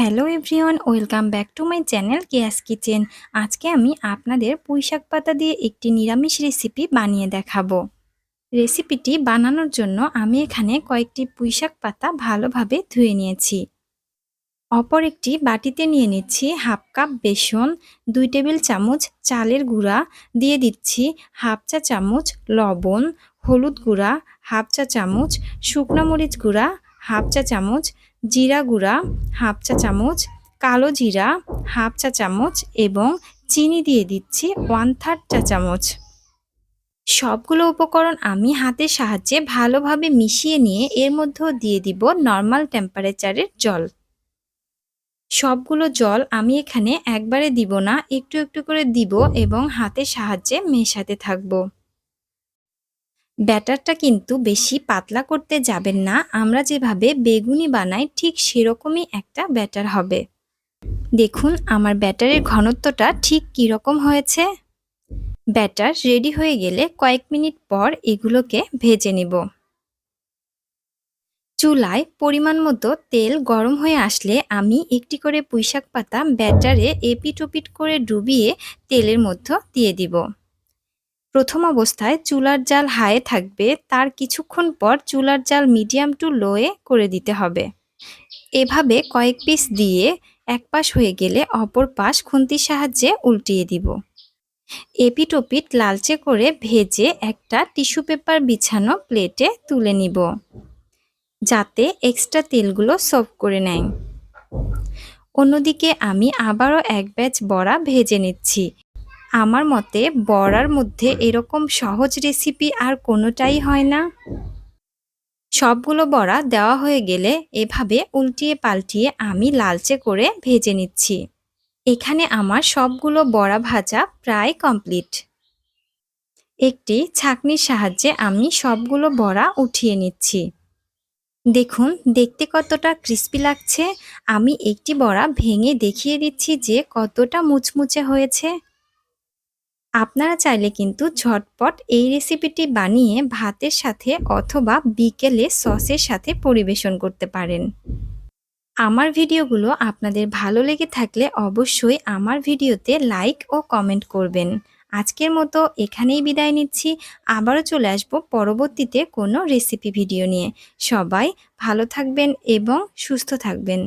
Hello everyone, welcome back to my channel gas kitchen. আজকে আমি আপনাদের পুঁইশাক পাতা দিয়ে একটি নিরামিষ রেসিপি বানিয়ে দেখাবো। রেসিপিটি বানানোর জন্য আমি এখানে কয়েকটি পুঁইশাক পাতা ভালোভাবে ধুয়ে নিয়েছি। অপর একটি বাটিতে নিয়ে নিচ্ছি হাফ কাপ বেসন, দুই টেবিল চামচ চালের গুঁড়া, দিয়ে দিচ্ছি হাফ চা চামচ লবণ, হলুদ গুঁড়া, হাফ চা চামচ শুকনো মরিচ গুঁড়া, হাফ চা চামচ জিরা গুঁড়া, হাফ চা চামচ, কালো জিরা, হাফ চা চামচ এবং চিনি দিয়ে দিচ্ছি ওয়ান থার্ড চা চামচ। সবগুলো উপকরণ আমি হাতের সাহায্যে ভালোভাবে মিশিয়ে নিয়ে এর মধ্যেও দিয়ে দিব নর্মাল টেম্পারেচারের জল। সবগুলো জল আমি এখানে একবারে দিব না, একটু একটু করে দিব এবং হাতের সাহায্যে মেশাতে থাকব। ব্যাটারটা কিন্তু বেশি পাতলা করতে যাবেন না। আমরা যেভাবে বেগুনি বানাই, ঠিক সেরকমই একটা ব্যাটার হবে। দেখুন, আমার ব্যাটারের ঘনত্বটা ঠিক কীরকম হয়েছে। ব্যাটার রেডি হয়ে গেলে কয়েক মিনিট পর এগুলোকে ভেজে নিব। চুলায় পরিমাণ মতো তেল গরম হয়ে আসলে আমি একটি করে পুঁইশাক পাতা ব্যাটারে এপিট ওপিট করে ডুবিয়ে তেলের মধ্যে দিয়ে দিব। প্রথম অবস্থায় চুলার জাল হায়ে থাকবে, তার কিছুক্ষণ পর চুলার জাল মিডিয়াম টু লোয়ে করে দিতে হবে। এভাবে কয়েক পিস দিয়ে এক পাশ হয়ে গেলে অপর পাশ খুন্তির সাহায্যে উল্টিয়ে দিব। এপিট ওপিট লালচে করে ভেজে একটা টিস্যু পেপার বিছানো প্লেটে তুলে নিব, যাতে এক্সট্রা তেলগুলো সফ করে নেয়। অন্যদিকে আমি আবারও এক ব্যাচ বড়া ভেজে নিচ্ছি। আমার মতে বড়ার মধ্যে এরকম সহজ রেসিপি আর কোনোটাই হয় না। সবগুলো বড়া দেওয়া হয়ে গেলে এভাবে উল্টিয়ে পাল্টিয়ে আমি লালচে করে ভেজে নিচ্ছি। এখানে আমার সবগুলো বড়া ভাজা প্রায় কমপ্লিট। একটি ছাকনির সাহায্যে আমি সবগুলো বড়া উঠিয়ে নিচ্ছি। দেখুন, দেখতে কতটা ক্রিস্পি লাগছে। আমি একটি বড়া ভেঙে দেখিয়ে দিচ্ছি যে কতটা মুচমুচে হয়েছে। আপনারা চাইলে কিন্তু ঝটপট এই রেসিপিটি বানিয়ে ভাতের সাথে অথবা বিকেলে সসের সাথে পরিবেশন করতে পারেন। আমার ভিডিওগুলো আপনাদের ভালো লেগে থাকলে অবশ্যই আমার ভিডিওতে লাইক ও কমেন্ট করবেন। আজকের মতো এখানেই বিদায় নিচ্ছি। আবারও চলে আসব পরবর্তীতে কোনো রেসিপি ভিডিও নিয়ে। সবাই ভালো থাকবেন এবং সুস্থ থাকবেন।